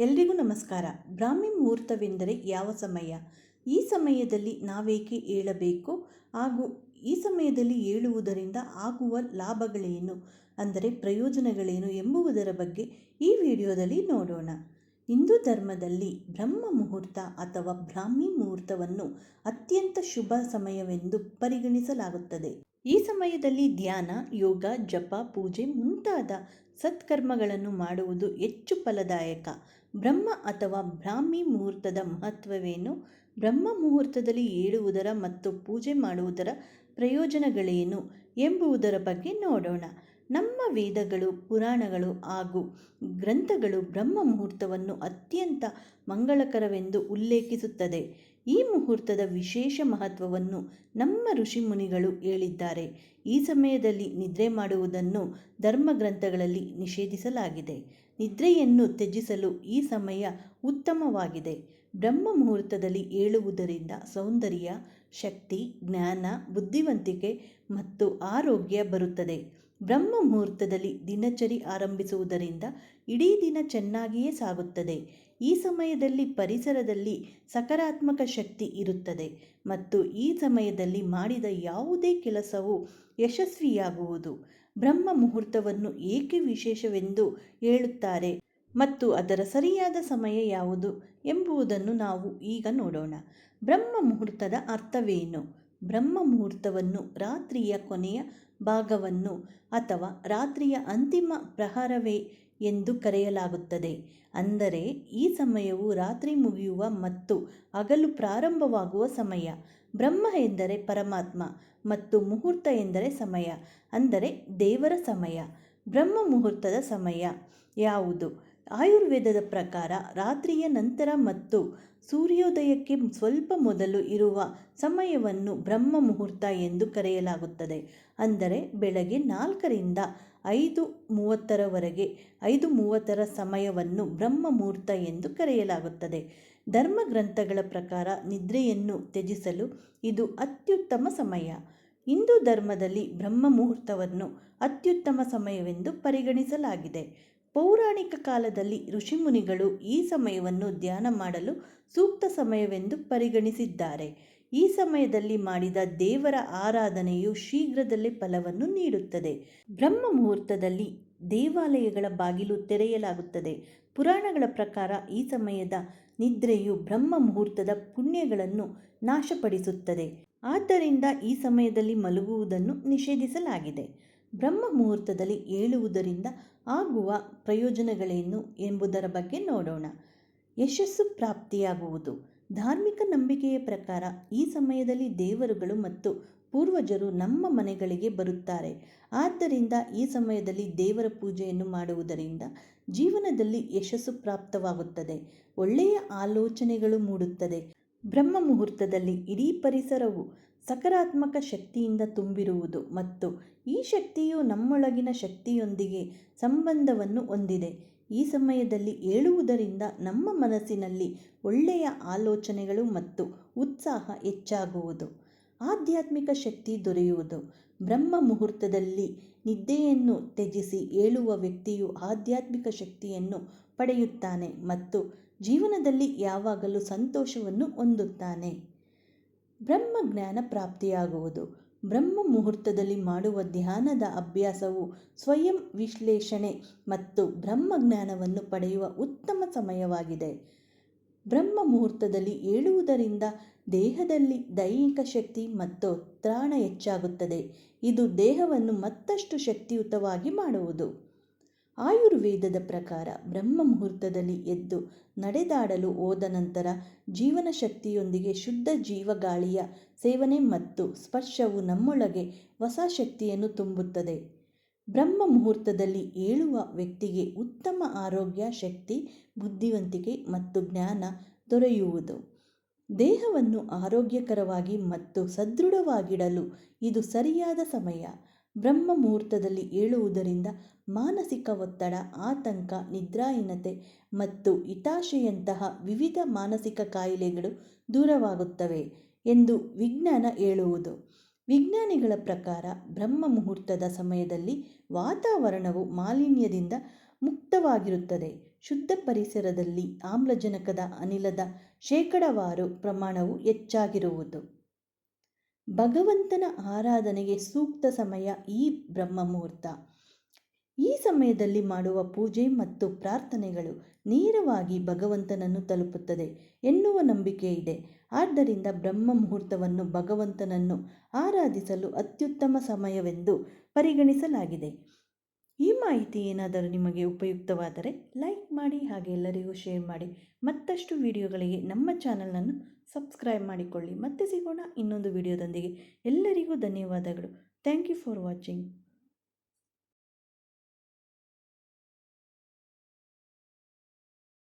ಎಲ್ರಿಗೂ ನಮಸ್ಕಾರ. ಬ್ರಾಹ್ಮಿ ಮುಹೂರ್ತವೆಂದರೆ ಯಾವ ಸಮಯ? ಈ ಸಮಯದಲ್ಲಿ ನಾವೇಕೆ ಏಳಬೇಕು? ಹಾಗೂ ಈ ಸಮಯದಲ್ಲಿ ಏಳುವುದರಿಂದ ಆಗುವ ಲಾಭಗಳೇನು? ಅಂದರೆ ಪ್ರಯೋಜನಗಳೇನು ಎಂಬುವುದರ ಬಗ್ಗೆ ಈ ವಿಡಿಯೋದಲ್ಲಿ ನೋಡೋಣ. ಹಿಂದೂ ಧರ್ಮದಲ್ಲಿ ಬ್ರಹ್ಮ ಮುಹೂರ್ತ ಅಥವಾ ಬ್ರಾಹ್ಮಿ ಮುಹೂರ್ತವನ್ನು ಅತ್ಯಂತ ಶುಭ ಸಮಯವೆಂದು ಪರಿಗಣಿಸಲಾಗುತ್ತದೆ. ಈ ಸಮಯದಲ್ಲಿ ಧ್ಯಾನ, ಯೋಗ, ಜಪ, ಪೂಜೆ ಮುಂತಾದ ಸತ್ಕರ್ಮಗಳನ್ನು ಮಾಡುವುದು ಹೆಚ್ಚು ಫಲದಾಯಕ. ಬ್ರಹ್ಮ ಅಥವಾ ಬ್ರಾಹ್ಮಿ ಮುಹೂರ್ತದ ಮಹತ್ವವೇನು? ಬ್ರಹ್ಮ ಮುಹೂರ್ತದಲ್ಲಿ ಏಳುವುದರ ಮತ್ತು ಪೂಜೆ ಮಾಡುವುದರ ಪ್ರಯೋಜನಗಳೇನು ಎಂಬುವುದರ ಬಗ್ಗೆ ನೋಡೋಣ. ನಮ್ಮ ವೇದಗಳು, ಪುರಾಣಗಳು ಹಾಗೂ ಗ್ರಂಥಗಳು ಬ್ರಹ್ಮ ಮುಹೂರ್ತವನ್ನು ಅತ್ಯಂತ ಮಂಗಳಕರವೆಂದು ಉಲ್ಲೇಖಿಸುತ್ತದೆ. ಈ ಮುಹೂರ್ತದ ವಿಶೇಷ ಮಹತ್ವವನ್ನು ನಮ್ಮ ಋಷಿ ಮುನಿಗಳು ಹೇಳಿದ್ದಾರೆ. ಈ ಸಮಯದಲ್ಲಿ ನಿದ್ರೆ ಮಾಡುವುದನ್ನು ಧರ್ಮಗ್ರಂಥಗಳಲ್ಲಿ ನಿಷೇಧಿಸಲಾಗಿದೆ. ನಿದ್ರೆಯನ್ನು ತ್ಯಜಿಸಲು ಈ ಸಮಯ ಉತ್ತಮವಾಗಿದೆ. ಬ್ರಹ್ಮ ಮುಹೂರ್ತದಲ್ಲಿ ಏಳುವುದರಿಂದ ಸೌಂದರ್ಯ, ಶಕ್ತಿ, ಜ್ಞಾನ, ಬುದ್ಧಿವಂತಿಕೆ ಮತ್ತು ಆರೋಗ್ಯ ಬರುತ್ತದೆ. ಬ್ರಹ್ಮ ಮುಹೂರ್ತದಲ್ಲಿ ದಿನಚರಿ ಆರಂಭಿಸುವುದರಿಂದ ಇಡೀ ದಿನ ಚೆನ್ನಾಗಿಯೇ ಸಾಗುತ್ತದೆ. ಈ ಸಮಯದಲ್ಲಿ ಪರಿಸರದಲ್ಲಿ ಸಕಾರಾತ್ಮಕ ಶಕ್ತಿ ಇರುತ್ತದೆ ಮತ್ತು ಈ ಸಮಯದಲ್ಲಿ ಮಾಡಿದ ಯಾವುದೇ ಕೆಲಸವು ಯಶಸ್ವಿಯಾಗುವುದು. ಬ್ರಹ್ಮ ಮುಹೂರ್ತವನ್ನು ಏಕೆ ವಿಶೇಷವೆಂದು ಹೇಳುತ್ತಾರೆ ಮತ್ತು ಅದರ ಸರಿಯಾದ ಸಮಯ ಯಾವುದು ಎಂಬುದನ್ನು ನಾವು ಈಗ ನೋಡೋಣ. ಬ್ರಹ್ಮ ಮುಹೂರ್ತದ ಅರ್ಥವೇನು? ಬ್ರಹ್ಮ ಮುಹೂರ್ತವನ್ನು ರಾತ್ರಿಯ ಕೊನೆಯ ಭಾಗವನ್ನು ಅಥವಾ ರಾತ್ರಿಯ ಅಂತಿಮ ಪ್ರಹಾರವೇ ಎಂದು ಕರೆಯಲಾಗುತ್ತದೆ. ಅಂದರೆ, ಈ ಸಮಯವು ರಾತ್ರಿ ಮುಗಿಯುವ ಮತ್ತು ಹಗಲು ಪ್ರಾರಂಭವಾಗುವ ಸಮಯ. ಬ್ರಹ್ಮ ಎಂದರೆ ಪರಮಾತ್ಮ ಮತ್ತು ಮುಹೂರ್ತ ಎಂದರೆ ಸಮಯ. ಅಂದರೆ ದೇವರ ಸಮಯ. ಬ್ರಹ್ಮ ಮುಹೂರ್ತದ ಸಮಯ. ಯಾವುದು? ಆಯುರ್ವೇದದ ಪ್ರಕಾರ ರಾತ್ರಿಯ ನಂತರ ಮತ್ತು ಸೂರ್ಯೋದಯಕ್ಕೆ ಸ್ವಲ್ಪ ಮೊದಲು ಇರುವ ಸಮಯವನ್ನು ಬ್ರಹ್ಮ ಮುಹೂರ್ತ ಎಂದು ಕರೆಯಲಾಗುತ್ತದೆ. ಅಂದರೆ ಬೆಳಗ್ಗೆ ನಾಲ್ಕರಿಂದ ಐದು ಮೂವತ್ತರವರೆಗೆ ಐದು ಮೂವತ್ತರ ಸಮಯವನ್ನು ಬ್ರಹ್ಮ ಮುಹೂರ್ತ ಎಂದು ಕರೆಯಲಾಗುತ್ತದೆ. ಧರ್ಮ ಗ್ರಂಥಗಳ ಪ್ರಕಾರ ನಿದ್ರೆಯನ್ನು ತ್ಯಜಿಸಲು ಇದು ಅತ್ಯುತ್ತಮ ಸಮಯ. ಹಿಂದೂ ಧರ್ಮದಲ್ಲಿ ಬ್ರಹ್ಮ ಮುಹೂರ್ತವನ್ನು ಅತ್ಯುತ್ತಮ ಸಮಯವೆಂದು ಪರಿಗಣಿಸಲಾಗಿದೆ. ಪೌರಾಣಿಕ ಕಾಲದಲ್ಲಿ ಋಷಿಮುನಿಗಳು ಈ ಸಮಯವನ್ನು ಧ್ಯಾನ ಮಾಡಲು ಸೂಕ್ತ ಸಮಯವೆಂದು ಪರಿಗಣಿಸಿದ್ದಾರೆ. ಈ ಸಮಯದಲ್ಲಿ ಮಾಡಿದ ದೇವರ ಆರಾಧನೆಯು ಶೀಘ್ರದಲ್ಲೇ ಫಲವನ್ನು ನೀಡುತ್ತದೆ. ಬ್ರಹ್ಮ ಮುಹೂರ್ತದಲ್ಲಿ ದೇವಾಲಯಗಳ ಬಾಗಿಲು ತೆರೆಯಲಾಗುತ್ತದೆ. ಪುರಾಣಗಳ ಪ್ರಕಾರ ಈ ಸಮಯದ ನಿದ್ರೆಯು ಬ್ರಹ್ಮ ಮುಹೂರ್ತದ ಪುಣ್ಯಗಳನ್ನು ನಾಶಪಡಿಸುತ್ತದೆ. ಆದ್ದರಿಂದ ಈ ಸಮಯದಲ್ಲಿ ಮಲಗುವುದನ್ನು ನಿಷೇಧಿಸಲಾಗಿದೆ. ಬ್ರಹ್ಮ ಮುಹೂರ್ತದಲ್ಲಿ ಏಳುವುದರಿಂದ ಆಗುವ ಪ್ರಯೋಜನಗಳೇನು ಎಂಬುದರ ಬಗ್ಗೆ ನೋಡೋಣ. ಯಶಸ್ಸು ಪ್ರಾಪ್ತಿಯಾಗುವುದು. ಧಾರ್ಮಿಕ ನಂಬಿಕೆಯ ಪ್ರಕಾರ ಈ ಸಮಯದಲ್ಲಿ ದೇವರುಗಳು ಮತ್ತು ಪೂರ್ವಜರು ನಮ್ಮ ಮನೆಗಳಿಗೆ ಬರುತ್ತಾರೆ. ಆದ್ದರಿಂದ ಈ ಸಮಯದಲ್ಲಿ ದೇವರ ಪೂಜೆಯನ್ನು ಮಾಡುವುದರಿಂದ ಜೀವನದಲ್ಲಿ ಯಶಸ್ಸು ಪ್ರಾಪ್ತವಾಗುತ್ತದೆ. ಒಳ್ಳೆಯ ಆಲೋಚನೆಗಳು ಮೂಡುತ್ತದೆ. ಬ್ರಹ್ಮ ಮುಹೂರ್ತದಲ್ಲಿ ಇಡೀ ಪರಿಸರವು ಸಕಾರಾತ್ಮಕ ಶಕ್ತಿಯಿಂದ ತುಂಬಿರುವುದು ಮತ್ತು ಈ ಶಕ್ತಿಯು ನಮ್ಮೊಳಗಿನ ಶಕ್ತಿಯೊಂದಿಗೆ ಸಂಬಂಧವನ್ನು ಹೊಂದಿದೆ. ಈ ಸಮಯದಲ್ಲಿ ಏಳುವುದರಿಂದ ನಮ್ಮ ಮನಸ್ಸಿನಲ್ಲಿ ಒಳ್ಳೆಯ ಆಲೋಚನೆಗಳು ಮತ್ತು ಉತ್ಸಾಹ ಹೆಚ್ಚಾಗುವುದು. ಆಧ್ಯಾತ್ಮಿಕ ಶಕ್ತಿ ದೊರೆಯುವುದು. ಬ್ರಹ್ಮ ಮುಹೂರ್ತದಲ್ಲಿ ನಿದ್ದೆಯನ್ನು ತ್ಯಜಿಸಿ ಏಳುವ ವ್ಯಕ್ತಿಯು ಆಧ್ಯಾತ್ಮಿಕ ಶಕ್ತಿಯನ್ನು ಪಡೆಯುತ್ತಾನೆ ಮತ್ತು ಜೀವನದಲ್ಲಿ ಯಾವಾಗಲೂ ಸಂತೋಷವನ್ನು ಹೊಂದುತ್ತಾನೆ. ಬ್ರಹ್ಮ ಜ್ಞಾನ ಪ್ರಾಪ್ತಿಯಾಗುವುದು. ಬ್ರಹ್ಮ ಮುಹೂರ್ತದಲ್ಲಿ ಮಾಡುವ ಧ್ಯಾನದ ಅಭ್ಯಾಸವು ಸ್ವಯಂ ವಿಶ್ಲೇಷಣೆ ಮತ್ತು ಬ್ರಹ್ಮ ಜ್ಞಾನವನ್ನು ಪಡೆಯುವ ಉತ್ತಮ ಸಮಯವಾಗಿದೆ. ಬ್ರಹ್ಮ ಮುಹೂರ್ತದಲ್ಲಿ ಏಳುವುದರಿಂದ ದೇಹದಲ್ಲಿ ದೈಹಿಕ ಶಕ್ತಿ ಮತ್ತು ತ್ರಾಣ ಹೆಚ್ಚಾಗುತ್ತದೆ. ಇದು ದೇಹವನ್ನು ಮತ್ತಷ್ಟು ಶಕ್ತಿಯುತವಾಗಿ ಮಾಡುವುದು. ಆಯುರ್ವೇದದ ಪ್ರಕಾರ ಬ್ರಹ್ಮ ಮುಹೂರ್ತದಲ್ಲಿ ಎದ್ದು ನಡೆದಾಡಲು ಹೋದ ನಂತರ ಜೀವನ ಶಕ್ತಿಯೊಂದಿಗೆ ಶುದ್ಧ ಜೀವಗಾಳಿಯ ಸೇವನೆ ಮತ್ತು ಸ್ಪರ್ಶವು ನಮ್ಮೊಳಗೆ ಹೊಸ ಶಕ್ತಿಯನ್ನು ತುಂಬುತ್ತದೆ. ಬ್ರಹ್ಮ ಮುಹೂರ್ತದಲ್ಲಿ ಏಳುವ ವ್ಯಕ್ತಿಗೆ ಉತ್ತಮ ಆರೋಗ್ಯ, ಶಕ್ತಿ, ಬುದ್ಧಿವಂತಿಕೆ ಮತ್ತು ಜ್ಞಾನ ದೊರೆಯುವುದು. ದೇಹವನ್ನು ಆರೋಗ್ಯಕರವಾಗಿ ಮತ್ತು ಸದೃಢವಾಗಿಡಲು ಇದು ಸರಿಯಾದ ಸಮಯ. ಬ್ರಹ್ಮ ಮುಹೂರ್ತದಲ್ಲಿ ಏಳುವುದರಿಂದ ಮಾನಸಿಕ ಒತ್ತಡ, ಆತಂಕ, ನಿದ್ರಾಹೀನತೆ ಮತ್ತು ಹಿತಾಶೆಯಂತಹ ವಿವಿಧ ಮಾನಸಿಕ ಕಾಯಿಲೆಗಳು ದೂರವಾಗುತ್ತವೆ ಎಂದು ವಿಜ್ಞಾನ ಹೇಳುವುದು. ವಿಜ್ಞಾನಿಗಳ ಪ್ರಕಾರ ಬ್ರಹ್ಮ ಮುಹೂರ್ತದ ಸಮಯದಲ್ಲಿ ವಾತಾವರಣವು ಮಾಲಿನ್ಯದಿಂದ ಮುಕ್ತವಾಗಿರುತ್ತದೆ. ಶುದ್ಧ ಪರಿಸರದಲ್ಲಿ ಆಮ್ಲಜನಕದ ಅನಿಲದ ಶೇಕಡಾವಾರು ಪ್ರಮಾಣವು ಹೆಚ್ಚಾಗಿರುವುದು. ಭಗವಂತನ ಆರಾಧನೆಗೆ ಸೂಕ್ತ ಸಮಯ ಈ ಬ್ರಹ್ಮ ಮುಹೂರ್ತ ಈ ಸಮಯದಲ್ಲಿ ಮಾಡುವ ಪೂಜೆ ಮತ್ತು ಪ್ರಾರ್ಥನೆಗಳು ನೇರವಾಗಿ ಭಗವಂತನನ್ನು ತಲುಪುತ್ತದೆ ಎನ್ನುವ ನಂಬಿಕೆ ಇದೆ. ಆದ್ದರಿಂದ ಬ್ರಹ್ಮ ಮುಹೂರ್ತವನ್ನು ಭಗವಂತನನ್ನು ಆರಾಧಿಸಲು ಅತ್ಯುತ್ತಮ ಸಮಯವೆಂದು ಪರಿಗಣಿಸಲಾಗಿದೆ. ಈ ಮಾಹಿತಿ ಏನಾದರೂ ನಿಮಗೆ ಉಪಯುಕ್ತವಾದರೆ ಲೈಕ್ ಮಾಡಿ ಹಾಗೆ ಎಲ್ಲರಿಗೂ ಶೇರ್ ಮಾಡಿ. ಮತ್ತಷ್ಟು ವಿಡಿಯೋಗಳಿಗೆ ನಮ್ಮ ಚಾನಲನ್ನು ಸಬ್ಸ್ಕ್ರೈಬ್ ಮಾಡಿಕೊಳ್ಳಿ. ಮತ್ತೆ ಸಿಗೋಣ ಇನ್ನೊಂದು ವಿಡಿಯೋದೊಂದಿಗೆ. ಎಲ್ಲರಿಗೂ ಧನ್ಯವಾದಗಳು. Thank you for watching.